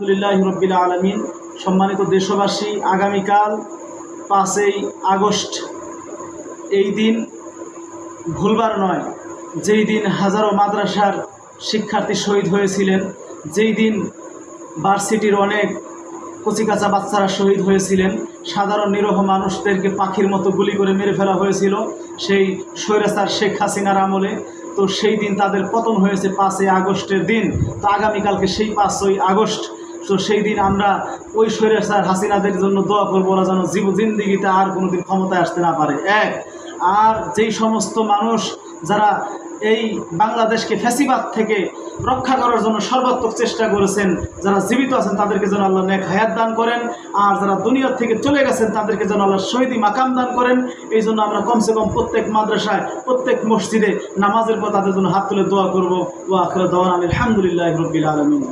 আলহামদুলিল্লাহ রব্বিল আলমিন। সম্মানিত দেশবাসী, আগামীকাল পাঁচই আগস্ট এই দিন ভুলবার নয়, যেই দিন হাজারো মাদ্রাসার শিক্ষার্থী শহীদ হয়েছিলেন, যেই দিন ভার্সিটির অনেক কচিকাচা বাচ্চারা শহীদ হয়েছিলেন, সাধারণ নিরহ মানুষদেরকে পাখির মতো গুলি করে মেরে ফেলা হয়েছিল সেই স্বৈরাচার শেখ হাসিনার আমলে। তো সেই দিন তাদের পতন হয়েছে পাঁচই আগস্টের দিন। তো আগামীকালকে সেই পাঁচই আগস্ট তো সেই দিন আমরা ওই স্বৈরাচার হাসিনাদের জন্য দোয়া করব, ওরা যেন জীব জিন্দিগিতে আর কোনোদিন ক্ষমতায় আসতে না পারে। এক, আর যেই সমস্ত মানুষ যারা এই বাংলাদেশকে ফ্যাসিবাদ থেকে রক্ষা করার জন্য সর্বাত্মক চেষ্টা করেছেন, যারা জীবিত আছেন, তাদেরকে যেন আল্লাহ নেক হায়াত দান করেন। আর যারা দুনিয়ার থেকে চলে গেছেন, তাদেরকে যেন আল্লাহ শহীদি মাকাম দান করেন। এই জন্য আমরা কমসে কম প্রত্যেক মাদ্রাসায়, প্রত্যেক মসজিদে নামাজের পর তাদের জন্য হাত তুলে দোয়া করব। ও আখরে দওয়ান আলহামদুলিল্লাহ রবিল আলমিন।